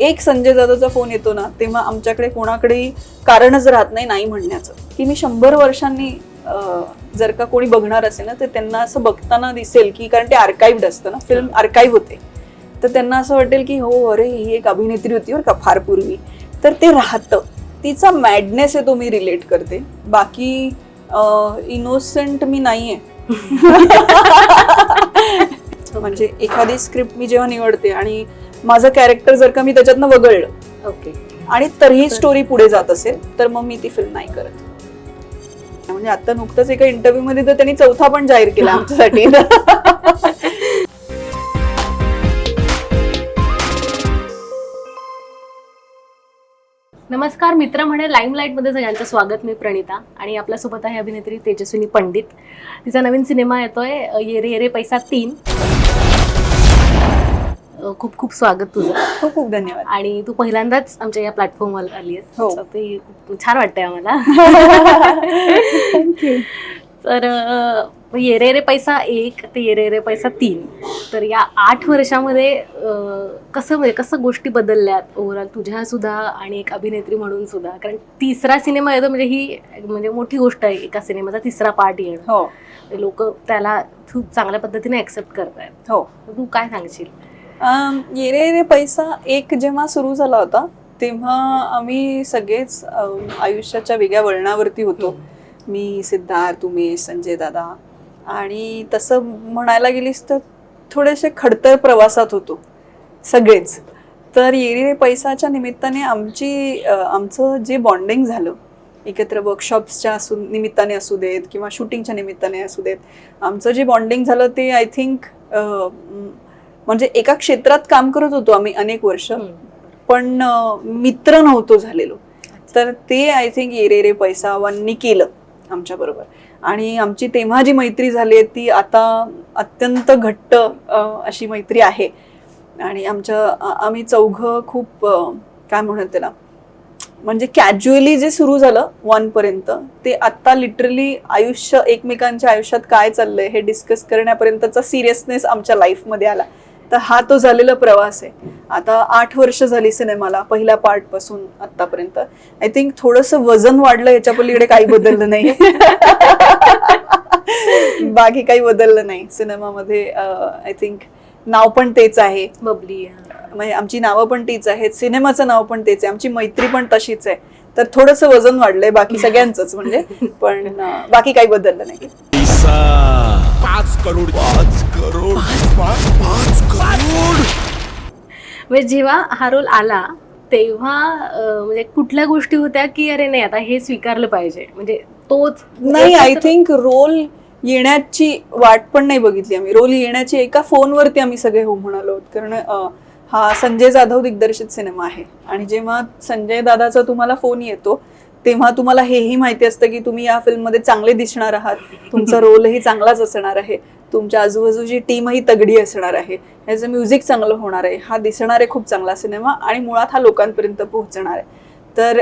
एक संजय जाधवचा फोन येतो ना तेव्हा आमच्याकडे कोणाकडेही कारणच राहत नाही नाही म्हणण्याचं. की मी शंभर वर्षांनी जर का कोणी बघणार असेल ना तर त्यांना असं बघताना दिसेल की कारण ते आर्काइव्ड असतं ना फिल्म आर्काइव्ह होते. तर त्यांना असं वाटेल की हो अरे ही एक अभिनेत्री होती बरं का फार पूर्वी. तर ते राहतं. तिचा मॅडनेस आहे तो मी रिलेट करते. बाकी इनोसेंट मी नाहीये. म्हणजे एखादी स्क्रिप्ट मी जेव्हा निवडते आणि माझं कॅरेक्टर जर का मी त्याच्यातनं वगळलं ओके आणि तरीही स्टोरी पुढे जात असेल तर मग मी ती फिल्म नाही करत. म्हणजे आता नुकतंच एका इंटरव्ह्यू मध्ये तर त्यांनी चौथा पण जाहीर केला आमच्यासाठी. नमस्कार मित्र म्हणे लाईमलाईटमध्ये सगळ्यांचं स्वागत मी प्रणिता आणि आपल्यासोबत आहे अभिनेत्री तेजस्विनी पंडित. तिचा नवीन सिनेमा येतोय अ, येरे येरे पैसा तीन. खूप खूप स्वागत तुझं. खूप खूप धन्यवाद. आणि तू पहिल्यांदाच आमच्या या प्लॅटफॉर्मवर आली. आहेस ते छान वाटतंय आम्हाला. तर येरे रे पैसा एक ते येरे रे पैसा तीन. तर या आठ वर्षामध्ये कसं म्हणजे कसं गोष्टी बदलल्यात? ओव्हरऑल तुझ्या सुद्धा आणि एक अभिनेत्री म्हणून सुद्धा. कारण तिसरा सिनेमा येतो म्हणजे ही म्हणजे मोठी गोष्ट आहे एका सिनेमाचा तिसरा पार्ट येणं. हो. लोक त्याला खूप चांगल्या पद्धतीने ऍक्सेप्ट करतायत. हो. तू काय सांगशील? येरे ये रे रे पैसा एक जेव्हा सुरू झाला होता तेव्हा आम्ही सगळेच आयुष्याच्या वेगळ्या वळणावरती होतो. मी सिद्धार्थ उमेश संजय दादा. आणि तसं म्हणायला गेलीस तर थोडेसे खडतर प्रवासात होतो सगळेच. तर येरी रे पैसाच्या निमित्ताने आमची आमचं जे बॉन्डिंग झालं एकत्र वर्कशॉप्सच्या असू निमित्ताने असू देत किंवा शूटिंगच्या निमित्ताने असू देत आमचं जे बॉन्डिंग झालं ते आय थिंक म्हणजे एका क्षेत्रात काम करत होतो आम्ही अनेक वर्ष. पण मित्र नव्हतो झालेलो. तर ते आय थिंक ये रे रे पैसा वननी केलं आमच्या बरोबर. आणि आमची तेव्हा जी मैत्री झाली आहे ती आता अत्यंत घट्ट अशी मैत्री आहे. आणि आमच्या आम्ही चौघं खूप काय म्हणत त्याला? म्हणजे कॅज्युअली जे सुरू झालं वन पर्यंत ते आता लिटरली आयुष्य एकमेकांच्या आयुष्यात काय चाललंय हे डिस्कस करण्यापर्यंतचा सिरियसनेस आमच्या लाईफमध्ये आला. तर हा तो झालेला प्रवास आहे. आता आठ वर्ष झाली सिनेमाला पहिल्या पार्टपासून आतापर्यंत आय थिंक थोडंसं वजन वाढलं याच्या पलीकडे काही बदललं नाही बाकी काही बदललं नाही. सिनेमामध्ये आय थिंक नाव पण तेच आहे. बबली म्हणजे आमची नावं पण तीच आहेत. सिनेमाचं नाव पण तेच आहे. आमची मैत्री पण तशीच आहे. तर थोडंसं वजन वाढलंय बाकी सगळ्यांचंच म्हणजे. पण बाकी काही बदललं नाही. पैसा. पाच करोड. पाच करोड. पाच पाच करोड. म्हणजे जेव्हा हा रोल आला तेव्हा अ, म्हणजे कुठल्या गोष्टी होत्या की अरे नाही आता हे स्वीकारलं पाहिजे. म्हणजे तोच नाही आय थिंक रोल येण्याची वाट पण नाही बघितली आम्ही. रोल येण्याची एका फोनवरती आम्ही सगळे हो म्हणालो आहोत. कारण अं, हा संजय जाधव दिग्दर्शित सिनेमा आहे. आणि जेव्हा संजय दादाचा तुम्हाला फोन येतो तेव्हा तुम्हाला हेही माहिती असतं की तुम्ही या फिल्ममध्ये चांगले दिसणार आहात. तुमचा रोलही चांगलाच असणार आहे. तुमच्या आजूबाजूची टीमही तगडी असणार आहे. याचं म्युझिक चांगलं होणार आहे. हा दिसणार आहे खूप चांगला सिनेमा आणि मुळात हा लोकांपर्यंत पोहोचणार आहे. तर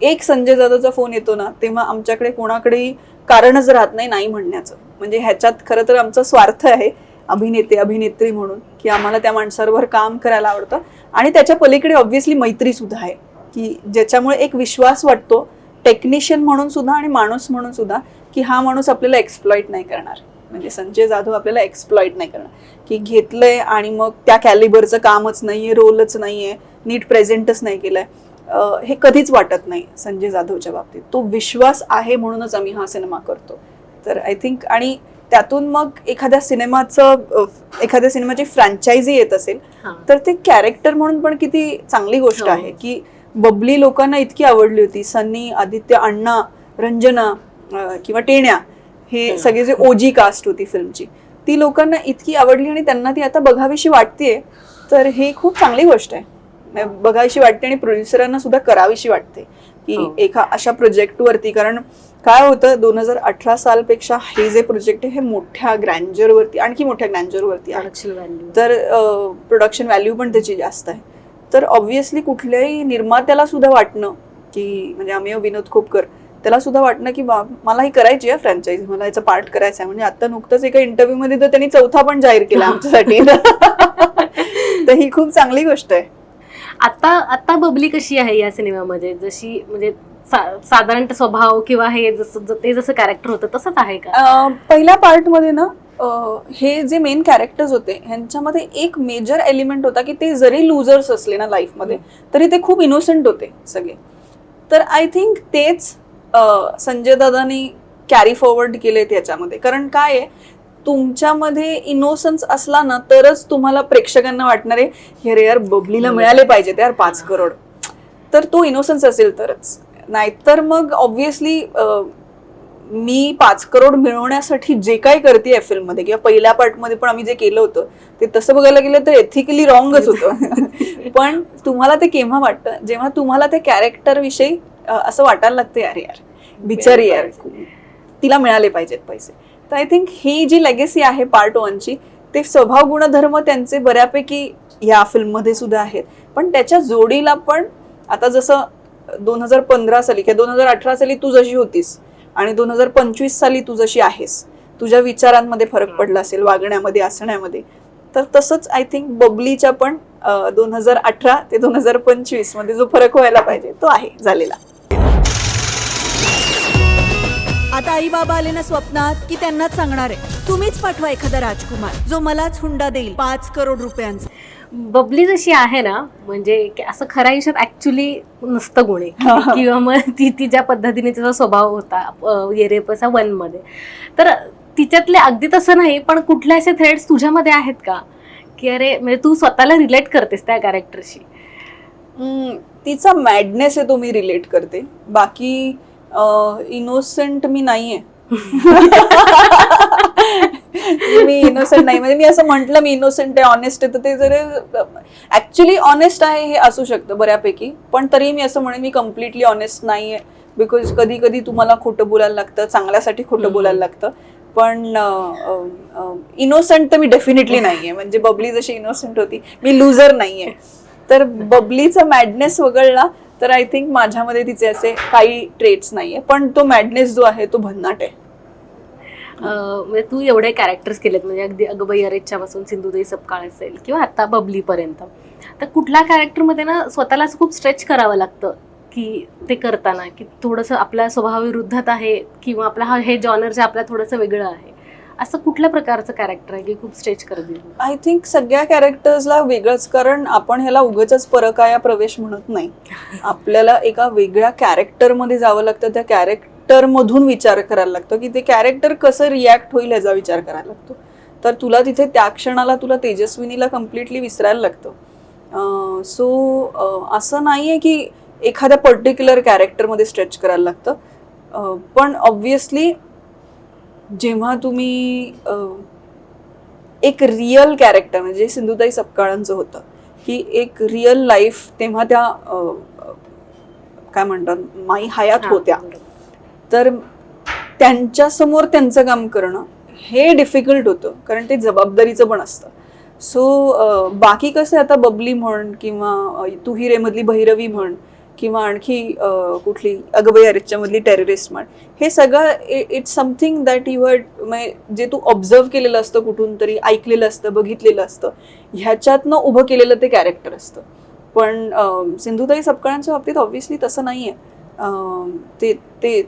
एक संजय जाधवचा फोन येतो ना तेव्हा आमच्याकडे कोणाकडेही कारणच राहत नाही नाही म्हणण्याचं. म्हणजे ह्याच्यात खरं तर आमचा स्वार्थ आहे अभिनेते अभिनेत्री म्हणून की आम्हाला त्या माणसावर काम करायला आवडतं. आणि त्याच्या पलीकडे ऑब्व्हियसली मैत्री सुद्धा आहे. की ज्याच्यामुळे एक विश्वास वाटतो टेक्निशियन म्हणून सुद्धा आणि माणूस म्हणून सुद्धा की हा माणूस आपल्याला एक्सप्लॉइट नाही करणार. म्हणजे संजय जाधव आपल्याला एक्सप्लॉइट नाही करणार. की घेतलंय आणि मग त्या कॅलिबरचं कामच नाहीये रोलच नाहीये नीट प्रेझेंटच नाही केलंय. हे कधीच वाटत नाही संजय जाधवच्या बाबतीत. तो विश्वास आहे म्हणूनच आम्ही हा सिनेमा करतो. तर आय थिंक आणि त्यातून मग एखाद्या सिनेमाचं एखाद्या सिनेमाची फ्रँचायझी येत असेल. तर ते कॅरेक्टर म्हणून पण किती चांगली गोष्ट हो. आहे की बबली लोकांना इतकी आवडली होती. सन्नी आदित्य अण्णा रंजना किंवा टेण्या हे. सगळे जे ओजी कास्ट होती फिल्मची. ती लोकांना इतकी आवडली आणि त्यांना ती आता बघावीशी वाटतेय. तर ही खूप चांगली गोष्ट आहे. बघावीशी वाटते आणि प्रोड्युसरांना सुद्धा करावीशी वाटते की हो. एका अशा प्रोजेक्टवरती कारण काय होतं दोन हजार अठरा सालपेक्षा हे जे प्रोजेक्ट आहे हे मोठ्या ग्रँजरवरती आणखी मोठ्या ग्रँजरवरती तर प्रोडक्शन व्हॅल्यू पण त्याची जास्त आहे. तर ऑब्व्हियसली कुठल्याही निर्मात्याला सुद्धा वाटणं की म्हणजे आम्ही विनोद खोपकर त्याला सुद्धा वाटणं की बा मला ही करायची आहे फ्रँचायझी मला याचा पार्ट करायचा आहे. म्हणजे आता नुकतंच एका इंटरव्ह्यू मध्ये तर त्यांनी चौथा पण जाहीर केला आमच्यासाठी. तर ही खूप चांगली गोष्ट आहे. आता आता बबली कशी आहे या सिनेमामध्ये? जशी म्हणजे सा- साधारण स्वभाव किंवा हे जसं ते जसं कॅरेक्टर होतं तसंच आहे का? पहिल्या पार्टमध्ये ना अं, हे जे मेन कॅरेक्टर्स होते ह्यांच्यामध्ये एक मेजर एलिमेंट होता की ते जरी लुझर्स असले ना लाईफमध्ये तरी ते खूप इनोसेंट होते सगळे. तर आय थिंक तेच संजय दादानी कॅरी फॉरवर्ड केले त्याच्यामध्ये कारण काय आहे तुमच्यामध्ये इनोसन्स असला ना तरच तुम्हाला प्रेक्षकांना वाटणार आहे अरे यार बबलीला मिळाले पाहिजे यार पाच करोड. तर तो इनोसन्स असेल तरच. नाहीतर मग ऑब्व्हियसली मी पाच करोड मिळवण्यासाठी जे काय करते फिल्ममध्ये किंवा पहिल्या पार्टमध्ये पण आम्ही जे केलं होतं ते तसं बघायला गेलं तर एथिकली रॉंगच होतं. पण तुम्हाला ते केव्हा वाटतं? जेव्हा तुम्हाला त्या कॅरेक्टर विषयी असं वाटायला लागतं यार यार बिचारी यार तिला मिळाले पाहिजेत पैसे. तर आय थिंक ही जी लेगेसी आहे पार्ट वनची ते स्वभाव गुणधर्म त्यांचे बऱ्यापैकी ह्या फिल्ममध्ये सुद्धा आहेत. पण त्याच्या जोडीला पण आता जसं दोन हजार पंधरा साली किंवा दोन हजार अठरा साली तू जशी होतीस आणि दोन हजार पंचवीस साली तू जशी आहेस तुझ्या विचारांमध्ये फरक पडला असेल वागण्यामध्ये असण्यामध्ये तर तसंच आय थिंक बबलीच्या पण दोन हजार अठरा ते दोन हजार पंचवीसमध्ये जो फरक व्हायला पाहिजे तो आहे झालेला. आता आई बाबा आले ना स्वप्नात की त्यांनाच सांगणार आहे. तुम्हीच पाठवा एखादा राजकुमार जो मलाच हुंडा देईल पाच करोड रुपयांचा. बबली जशी आहे ना म्हणजे असं खऱ्या आयुष्यात ऍक्च्युली नसतं गुणे. किंवा मग ती ती ज्या पद्धतीने तिचा स्वभाव होता येरेपसा वनमध्ये तर तिच्यातले अगदी तसं नाही पण कुठले असे थ्रेड्स तुझ्यामध्ये आहेत का? की अरे म्हणजे तू स्वतःला रिलेट करतेस त्या कॅरेक्टरशी तिचा मॅडनेस आहे तो मी रिलेट करते. बाकी इनोसेंट मी नाहीये. मी इनोसेंट नाही. म्हणजे मी असं म्हंटल मी इनोसेंट आहे ऑनेस्ट आहे. तर ते जर ऍक्च्युली ऑनेस्ट आहे हे असू शकतं बऱ्यापैकी. पण तरी मी असं म्हणेन मी कम्प्लिटली ऑनेस्ट नाहीये. बिकॉज कधी कधी तुम्हाला खोटं बोलायला लागतं चांगल्यासाठी खोटं बोलायला लागतं. पण इनोसेंट तर मी डेफिनेटली नाहीये. म्हणजे बबली जशी इनोसेंट होती मी लुझर नाहीये. तर बबलीचा मॅडनेस वगळला तर आय थिंक माझ्यामध्ये तिचे असे काही ट्रेट्स नाहीये. पण तो मॅडनेस जो आहे तो भन्नाट आहे. म्हणजे तू एवढे कॅरेक्टर्स केलेत म्हणजे अगदी अगबाई अरेच्या पासून सिंधुताई सपकाळ असेल किंवा आता बबलीपर्यंत. तर कुठल्या कॅरेक्टरमध्ये ना स्वतःला असं खूप स्ट्रेच करावं लागतं की ते करताना की थोडंसं आपल्या स्वभावाविरुद्धात आहे किंवा आपला हा हे जॉनर जे आपल्या थोडंसं वेगळं आहे. असं कुठल्या प्रकारचं कॅरेक्टर आहे की खूप स्ट्रेच करत आय थिंक सगळ्या कॅरेक्टर्सला वेगळंच कारण आपण ह्याला उगच परकाया प्रवेश म्हणत नाही. आपल्याला एका वेगळ्या कॅरेक्टरमध्ये जावं लागतं त्या कॅरेक्टर मधून विचार करायला लागतो की ते कॅरेक्टर कसं रिॲक्ट होईल ह्याचा विचार करायला लागतो. तर तुला तिथे त्या क्षणाला तुला तेजस्विनीला कम्प्लिटली विसरायला लागतं. सो असं नाहीये की एखाद्या पर्टिक्युलर कॅरेक्टरमध्ये स्ट्रेच करायला लागतं. पण ऑब्विसली जेव्हा तुम्ही एक रिअल कॅरेक्टर म्हणजे सिंधुताई सपकाळांचं होतं की एक रिअल लाईफ तेव्हा त्या काय म्हणतात माई हयात होत्या. तर त्यांच्यासमोर त्यांचं काम करणं हे डिफिकल्ट होतं कारण ते जबाबदारीचं पण असतं. सो बाकी कसं आहे आता बबली म्हण किंवा तू ही रेमधली भैरवी म्हण किंवा आणखी कुठली अगबई अरेच्यामधली टेररिस्ट म्हण हे सगळं it's something that you had जे तू ऑब्झर्व केलेलं असतं कुठून तरी ऐकलेलं असतं बघितलेलं असतं ह्याच्यातनं उभं केलेलं ते कॅरेक्टर असतं. पण सिंधुताई सपकाळांच्या बाबतीत ऑब्व्हियसली तसं नाही आहे ते ते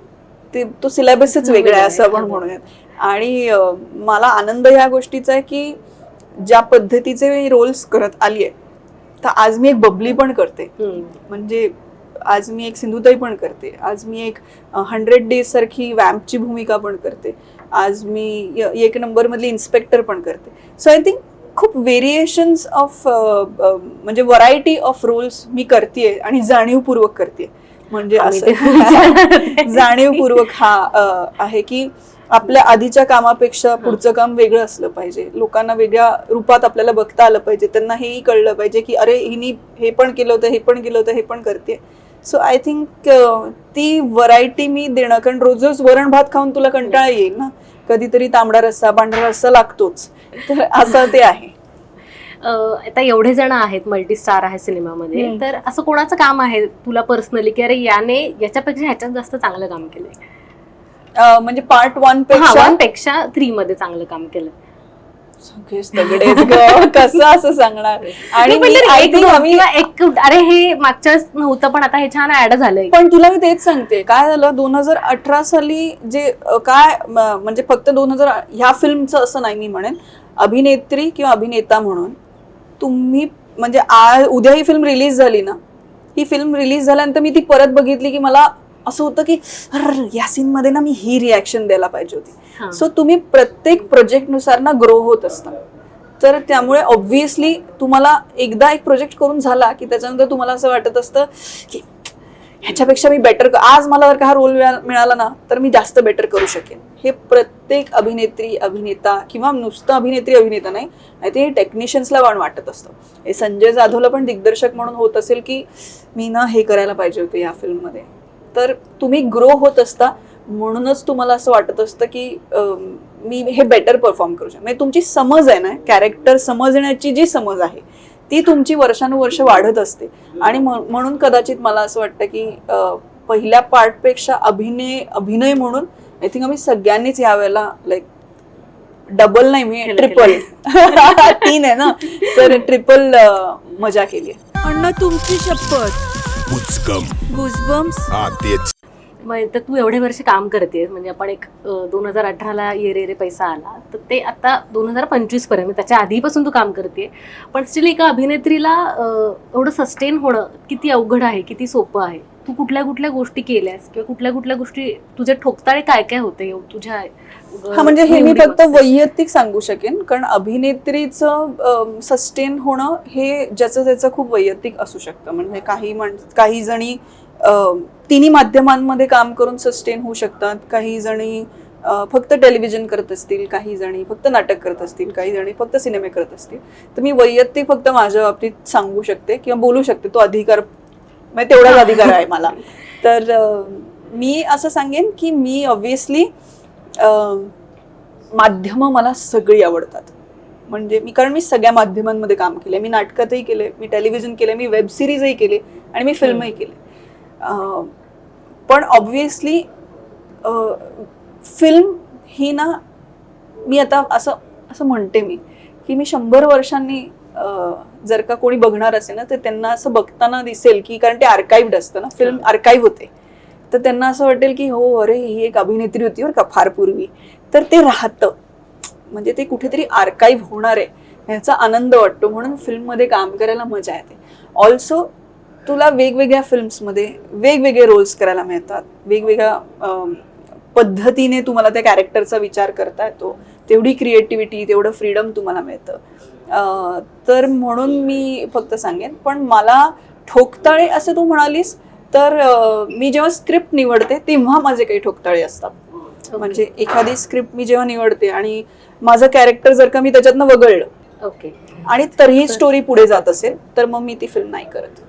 ते तो सिलेबसच वेगळा आहे असं आपण म्हणूयात. आणि मला आनंद ह्या गोष्टीचा आहे की ज्या पद्धतीचे रोल्स करत आली आहे तर आज मी एक बबली पण करते. म्हणजे आज मी एक सिंधुताई पण करते. आज मी एक हंड्रेड डेज सारखी वॅम्पची भूमिका पण करते. आज मी एक नंबर मधली इन्स्पेक्टर पण करते. सो आय थिंक खूप व्हेरिएशन्स ऑफ म्हणजे व्हरायटी ऑफ रोल्स मी करते आणि जाणीवपूर्वक करते म्हणजे असं. जाणीवपूर्वक हा आहे की आपल्या आधीच्या कामापेक्षा पुढचं काम वेगळं असलं पाहिजे. लोकांना वेगळ्या रूपात आपल्याला बघता आलं पाहिजे. त्यांना हेही कळलं पाहिजे की अरे हिनी हे पण केलं होतं हे पण केलं होतं हे पण करते सो आय थिंक ती व्हरायटी मी देणं कारण रोज रोज वरण भात खाऊन तुला कंटाळा येईल ना? कधीतरी तांबडा रस्सा पांढरा रस्सा लागतोच. तर असं ते आहे. आता एवढे जण आहेत मल्टी स्टार आहे सिनेमामध्ये. तर असं कोणाचं काम आहे तुला पर्सनली की अरे याने याच्यापेक्षा ह्याच्यात जास्त चांगलं काम केलंय? म्हणजे पार्ट वनपेक्षा? वनपेक्षा थ्री मध्ये चांगलं काम केलं. कसं असं सांगणार? आणि एक अरे हे मागच्या वेळेस नव्हतं पण आता हे छान ऍड झालंय. पण तुला मी तेच सांगते. काय झालं दोन हजार अठरा साली जे काय म्हणजे फक्त दोन हजार ह्या फिल्मचं असं नाही मी म्हणेन. अभिनेत्री किंवा अभिनेता म्हणून तुम्ही म्हणजे आज उद्या ही फिल्म रिलीज झाली ना ही फिल्म रिलीज झाल्यानंतर मी ती परत बघितली की मला असं होतं की "अर, या सीन मध्ये ना मी ही रिॲक्शन द्यायला पाहिजे. होती सो तुम्ही प्रत्येक प्रोजेक्टनुसार ना ग्रो होत असता तर त्यामुळे ऑब्व्हियसली तुम्हाला एकदा एक प्रोजेक्ट करून झाला की त्याच्यानंतर तुम्हाला असं वाटत असतं की ह्याच्यापेक्षा मी बेटर आज मला जर का हा रोल मिळाला ना तर मी जास्त बेटर करू शकेन. हे प्रत्येक अभिनेत्री अभिनेता किंवा नुसतं अभिनेत्री अभिनेता नाही नाही ते टेक्निशियन्सला पण वाटत असतं. हे संजय जाधवला पण दिग्दर्शक म्हणून होत असेल की मी ना हे करायला पाहिजे होते या फिल्ममध्ये तर तुम्ही ग्रो होत असता म्हणूनच तुम्हाला असं वाटत असतं की मी हे बेटर परफॉर्म करू शकतो म्हणजे तुमची समज आहे ना कॅरेक्टर समजण्याची जी समज आहे ती तुमची वर्षानुवर्ष वाढत असते. आणि म्ह- म्हणून कदाचित मला असं वाटतं की पहिल्या पार्टपेक्षा अभिनय अभिनय म्हणून आय थिंक आम्ही सगळ्यांनीच यावेळेला लाईक डबल नाही मी ट्रिपल तीन आहे ना? तर ट्रिपल मजा केली अण्णा तुमची शपथ. गुजबम्स हा तेच. मग तर तू एवढे वर्ष काम करतेस म्हणजे आपण एक दोन हजार अठराला ये रे रे पैसा आला तर ते आता दोन हजार पंचवीसपर्यंत म्हणजे त्याच्या आधीपासून तू काम करते पण स्टील एका अभिनेत्रीला एवढं सस्टेन होणं किती अवघड आहे किती सोपं आहे? तू कुठल्या कुठल्या गोष्टी केल्यास किंवा कुठल्या कुठल्या गोष्टी तुझे ठोकताळे काय काय होते? तुझ्या हा म्हणजे हे मी फक्त? वैयक्तिक सांगू शकेन कारण अभिनेत्रीचं सस्टेन होणं हे ज्याचं त्याचं खूप वैयक्तिक असू शकतं. म्हणजे काही काही जणी तिन्ही माध्यमांमध्ये काम करून सस्टेन होऊ शकतात. काही जणी फक्त टेलिव्हिजन करत असतील काही जणी फक्त नाटक करत असतील काही जणी फक्त सिनेमे करत असतील. तर मी वैयक्तिक फक्त माझ्या बाबतीत सांगू शकते किंवा बोलू शकते तो अधिकार म्हणजे तेवढाच अधिकार आहे मला. तर मी असं सांगेन की मी ऑब्व्हियसली माध्यमं मला सगळी आवडतात. म्हणजे मी कारण मी सगळ्या माध्यमांमध्ये काम केले मी नाटकातही केले मी टेलिव्हिजन केले मी वेब सिरीजही केले आणि मी फिल्मही केले. पण ऑब्व्हियसली फिल्म ही ना मी आता असं असं म्हणते मी की मी शंभर वर्षांनी जर का कोणी बघणार असेल ना तर त्यांना असं बघताना दिसेल की कारण ते आर्काइव्ड असतं ना फिल्म आर्काइव्ह होते. तर त्यांना असं वाटेल की हो अरे ही एक अभिनेत्री होती बरं का फार पूर्वी. तर ते राहतं. म्हणजे ते कुठेतरी आर्काइव्ह होणार आहे. ह्याचा आनंद वाटतो. म्हणून फिल्ममध्ये काम करायला मजा येते. ऑल्सो तुला वेगवेगळ्या फिल्म्समध्ये वेगवेगळे रोल्स करायला मिळतात. वेगवेगळ्या पद्धतीने तुम्हाला त्या कॅरेक्टरचा विचार करता येतो तेवढी क्रिएटिव्हिटी तेवढं फ्रीडम तुम्हाला मिळतं. तर म्हणून मी फक्त सांगेन पण मला ठोकताळे असं तू म्हणालीस तर मी जेव्हा स्क्रिप्ट निवडते तेव्हा माझे काही ठोकताळे असतात. म्हणजे एखादी स्क्रिप्ट मी जेव्हा निवडते आणि माझं कॅरेक्टर जर का मी त्याच्यातनं वगळलं ओके आणि तरीही स्टोरी पुढे जात असेल तर मग मी ती फिल्म नाही करत.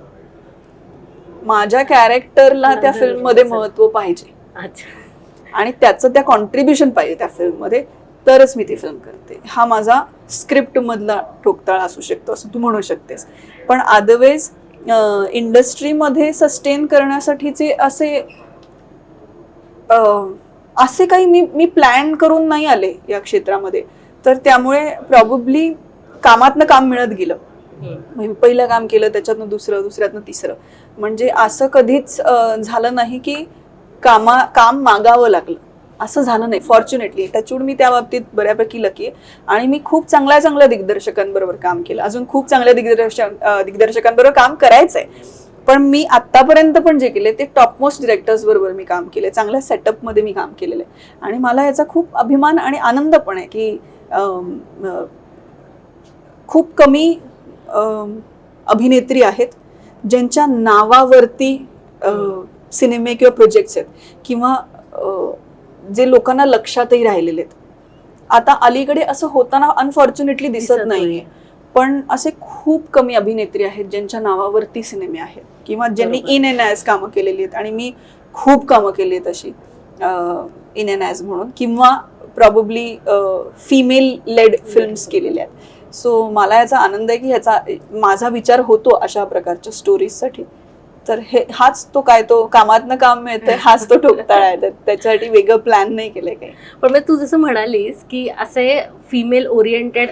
माझ्या कॅरेक्टरला त्या फिल्ममध्ये महत्त्व पाहिजे. अच्छा. आणि त्याचं त्या कॉन्ट्रीब्युशन पाहिजे त्या फिल्ममध्ये तरच मी ती फिल्म करते. हा माझा स्क्रिप्ट मधला ठोकताळ असू शकतो असं तू म्हणू शकतेस. पण अदरवाईज इंडस्ट्रीमध्ये सस्टेन करण्यासाठीचे असे असे काही मी मी प्लॅन करून नाही आले या क्षेत्रामध्ये. तर त्यामुळे प्रॉब्ली कामातनं काम मिळत गेलं. म्हणजे पहिलं काम केलं त्याच्यातनं दुसरं दुसऱ्यातनं तिसरं. म्हणजे असं कधीच झालं नाही की कामा काम मागावं लागलं. असं झालं नाही फॉर्च्युनेटली टचूड मी त्या बाबतीत बऱ्यापैकी लकी आहे. आणि मी खूप चांगल्या चांगल्या दिग्दर्शकांबरोबर काम केलं. अजून खूप चांगल्या दिग्दर्शक दिग्दर्शकांबरोबर काम करायचंय पण मी आतापर्यंत पण जे केले ते टॉपमोस्ट डिरेक्टर्स बरोबर मी काम केले चांगल्या सेटअपमध्ये मी काम केलेलं आहे. आणि मला याचा खूप अभिमान आणि आनंद पण आहे की खूप कमी अभिनेत्री आहेत ज्यांच्या नावावरती सिनेमे किंवा प्रोजेक्ट्स आहेत किंवा जे लोकांना लक्षातही राहिलेले आहेत. आता अलीकडे असं होताना अनफॉर्च्युनेटली दिसत नाहीये. पण असे खूप कमी अभिनेत्री आहेत ज्यांच्या नावावरती सिनेमे आहेत किंवा ज्यांनी. इन एन ॲज कामं केलेली आहेत. आणि मी खूप कामं केली आहेत अशी इन एन ॲज म्हणून. किंवा प्रॉबली फिमेल लेड फिल्म्स केलेल्या आहेत. सो मला याचा आनंद आहे की ह्याचा माझा विचार होतो अशा प्रकारच्या स्टोरीजसाठी तर हे हाच तो काय तो कामातनं काम मिळतंय हाच तो ठोकताळा आहे. त्याच्यासाठी वेगळं प्लॅन नाही केलंय काही. पण मग तू जसं म्हणालीस की असे फिमेल ओरिएंटेड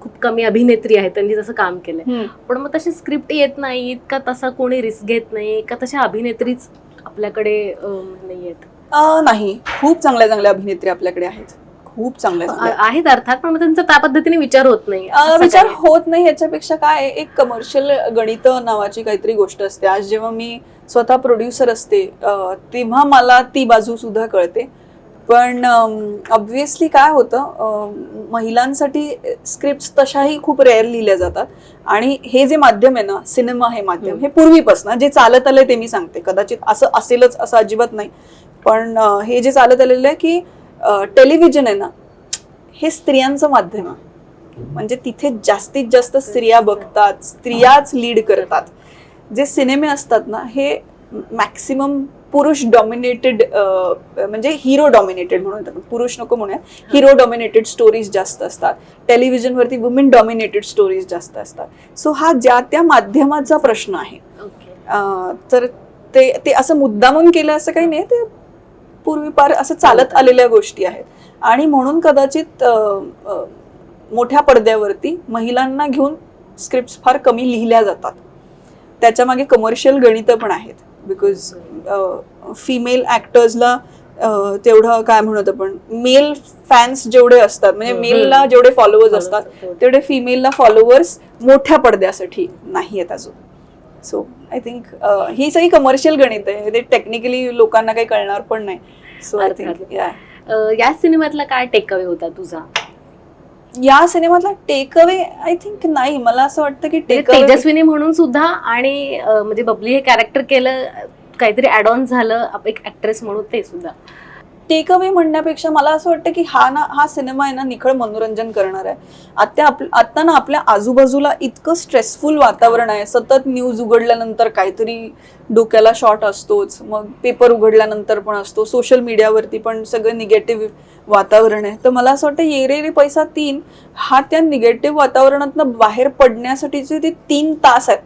खूप कमी अभिनेत्री आहेत त्यांनी जसं काम केलंय. पण मग तशी स्क्रिप्ट येत नाहीत का तसा कोणी रिस्क घेत नाही का तशा अभिनेत्रीच आपल्याकडे नाही आहेत नाही. खूप चांगल्या चांगल्या अभिनेत्री आपल्याकडे आहेत. खूप चांगल्या आहेत अर्थात पण त्यांचा त्या पद्धतीने विचार होत नाही विचार? होत नाही याच्यापेक्षा काय एक कमर्शियल गणित नावाची काहीतरी गोष्ट असते. आज जेव्हा मी स्वतः प्रोड्युसर असते तेव्हा मला ती बाजू सुद्धा कळते. पण ऑब्व्हियसली काय होतं महिलांसाठी स्क्रिप्ट तशाही खूप रेअर लिहिल्या जातात. आणि हे जे माध्यम आहे ना सिनेमा हे माध्यम हे पूर्वीपासून जे चालत आलंय ते मी सांगते. कदाचित असं असेलच असं अजिबात नाही. पण हे जे चालत आलेलं आहे की टेलिव्हिजन आहे ना हे स्त्रियांचं माध्यम आहे. म्हणजे तिथे जास्तीत जास्त स्त्रिया बघतात स्त्रियाच लीड करतात. जे सिनेमे असतात ना हे मॅक्सिमम पुरुष डॉमिनेटेड म्हणजे हिरो डॉमिनेटेड म्हणून पुरुष नको म्हणूया हिरो डॉमिनेटेड स्टोरीज जास्त असतात. टेलिव्हिजनवरती वुमेन डॉमिनेटेड स्टोरीज जास्त असतात. सो हा ज्या त्या माध्यमाचा प्रश्न आहे. तर ते ते असं मुद्दामून केलं असं काही नाही ते पूर्वीपार असं चालत आलेल्या गोष्टी आहेत. आणि म्हणून कदाचित मोठ्या पडद्यावरती महिलांना घेऊन स्क्रिप्ट फार कमी लिहिल्या जातात. त्याच्यामागे कमर्शियल गणितं पण आहेत. बिकॉज फिमेल ॲक्टर्सला तेवढं काय म्हणत आपण मेल फॅन्स जेवढे असतात म्हणजे. मेलला जेवढे फॉलोअर्स असतात तेवढे. तेवढे फिमेलला फॉलोअर्स मोठ्या पडद्यासाठी नाही आहेत अजून. सो आय थिंक ही सगळी कमर्शियल गणित आहे. ते टेक्निकली लोकांना काही कळणार पण नाही. सो आय थिंक या सिनेमातला काय टेकअवे होता तुझा? या सिनेमातला टेक अवे आय थिंक नाही. मला असं वाटतं की म्हणजे टेक तेजस्विनी म्हणून सुद्धा आणि म्हणजे बबली हे कॅरेक्टर केलं काहीतरी ऍड ऑन झालं एक ऍक्ट्रेस म्हणून ते सुद्धा. टेक अवे म्हणण्यापेक्षा मला असं वाटतं की हा ना हा सिनेमा आहे ना निखळ मनोरंजन करणार आहे. आता आप आत्ता ना आपल्या आजूबाजूला इतकं स्ट्रेसफुल वातावरण आहे. सतत न्यूज उघडल्यानंतर काहीतरी डोक्याला शॉट असतोच. मग पेपर उघडल्यानंतर पण असतो. सोशल मीडियावरती पण सगळं निगेटिव्ह वातावरण आहे. तर मला असं वाटतं येरे रे पैसा तीन हा त्या निगेटिव्ह वातावरणातनं बाहेर पडण्यासाठीचे ते तीन तास आहेत.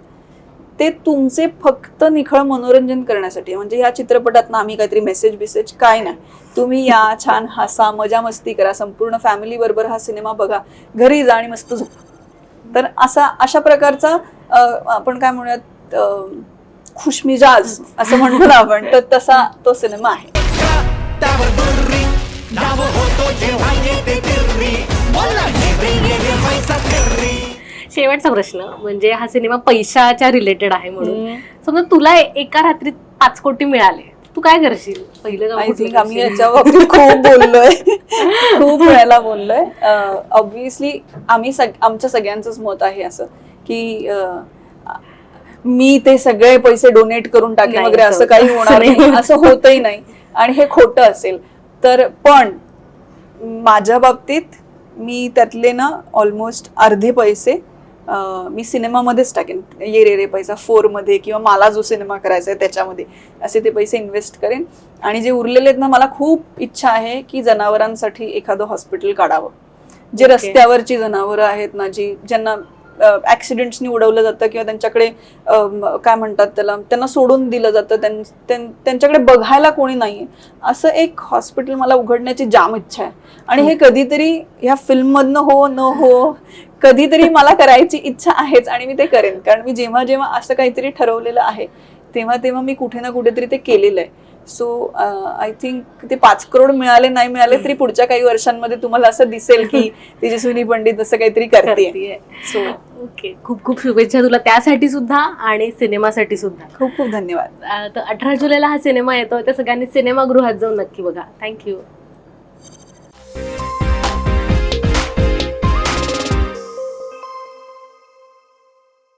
ते तुमचे फक्त निखळ मनोरंजन करण्यासाठी. म्हणजे ह्या चित्रपटात ना आम्ही काहीतरी मेसेज बिसेज काय नाही. तुम्ही या छान हसा मजा मस्ती करा संपूर्ण फॅमिली बरोबर हा सिनेमा बघा. घरी जा आणि मस्त झोप. तर असा अशा प्रकारचा आपण काय म्हणूयात खुशमिजाज असं म्हणतो ना आपण तर तसा तो सिनेमा आहे. शेवटचा प्रश्न म्हणजे हा सिनेमा पैशाच्या रिलेटेड आहे म्हणून. समजा तुला एका रात्रीत पाच कोटी मिळाले तू काय करशील? पहिलं आय थिंक आम्ही करशील? याच्या बाबतीत खूप बोललोय. खूप वेळेला बोललोय. ऑब्विसली आम्ही सग आमच्या सगळ्यांचंच मत आहे असं की मी ते सगळे पैसे डोनेट करून टाकेन नाही, वगैरे असं काही होणार नाही. असं होतही नाही. आणि हे खोटं असेल. तर पण माझ्या बाबतीत मी त्यातले ना ऑलमोस्ट अर्धे पैसे मी सिनेमामध्येच टाकेन. ये रे रे पैसा फोरमध्ये किंवा मला जो सिनेमा करायचा आहे त्याच्यामध्ये. असे ते पैसे इन्व्हेस्ट करेन. आणि जे उरलेले आहेत ना मला खूप इच्छा आहे की जनावरांसाठी एखादं हॉस्पिटल काढावं. जे Okay. रस्त्यावरची जनावरं आहेत ना जी ज्यांना ऍक्सिडेंट्सनी उडवलं जातं किंवा त्यांच्याकडे काय म्हणतात त्याला त्यांना सोडून दिलं जातं त्यां- त्यां- त्यांच्याकडे बघायला कोणी नाहीये. असं एक हॉस्पिटल मला उघडण्याची जाम इच्छा आहे. आणि हे कधीतरी ह्या फिल्ममधनं हो न हो कधीतरी मला करायची इच्छा आहेच आणि मी ते करेन. कारण मी जेव्हा जेव्हा असं काहीतरी ठरवलेलं आहे तेव्हा तेव्हा मी कुठे ना कुठेतरी ते केलेलं आहे. सो आय थिंक ते पाच करोड मिळाले नाही मिळाले तरी पुढच्या काही वर्षांमध्ये तुम्हाला असं दिसेल की तेजस्विनी पंडित असं काहीतरी करते. सो ओके खूप खूप शुभेच्छा तुला त्यासाठी सुद्धा आणि सिनेमासाठी सुद्धा. खूप खूप धन्यवाद. तर अठरा जुलैला हा सिनेमा येतो त्या सगळ्यांनी सिनेमागृहात जाऊन नक्की बघा. थँक्यू